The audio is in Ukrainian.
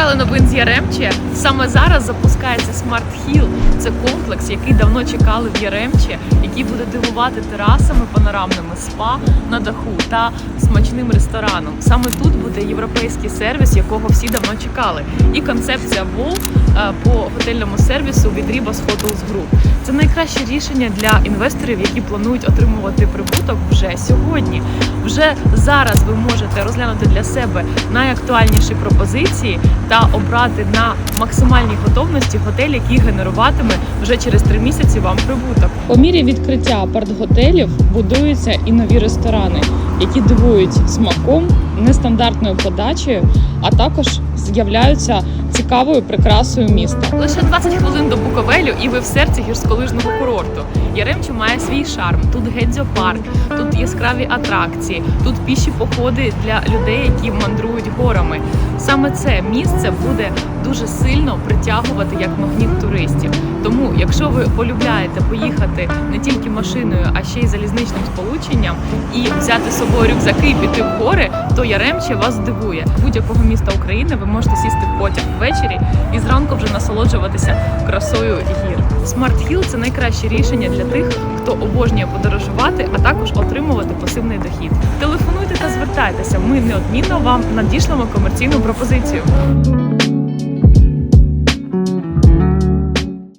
шукали новин з Яремче? Саме зараз запускається Smart Hill. Це комплекс, який давно чекали в Яремче, який буде дивувати терасами панорамними спа на даху та смачним рестораном. Саме тут буде європейський сервіс, якого всі давно чекали. І концепція ВОЛ е, по готельному сервісу від Ribos Hotels Group. Це найкраще рішення для інвесторів, які планують отримувати прибуток вже сьогодні. Вже зараз ви можете розглянути для себе найактуальніші пропозиції та обрати на максимальній готовності готель, який генеруватиме вже через три місяці вам прибуток. По мірі відкриття апарт-готелів будуються і нові ресторани, які дивують смаком, нестандартною подачею, а також з'являються цікавою прикрасою міста. Лише 20 хвилин до Буковелю, і ви в серці гірськолижного курорту. Яремчу має свій шарм. Тут гедзьо-парк, тут яскраві атракції, тут піші походи для людей, які мандрують горами. Саме це місце буде дуже сильно притягувати як магніт туристів. Тому, якщо ви полюбляєте поїхати не тільки машиною, а ще й залізничним сполученням і взяти з собою рюкзаки і піти в гори, то Яремче вас здивує. Будь-якого міста України ви можете сісти в потяг ввечері і зранку вже насолоджуватися красою гір. Hill – це найкраще рішення для тих, хто обожнює подорожувати, а також отримувати пасивний дохід. Звертайтеся. Ми неодмінно вам надішлемо комерційну пропозицію.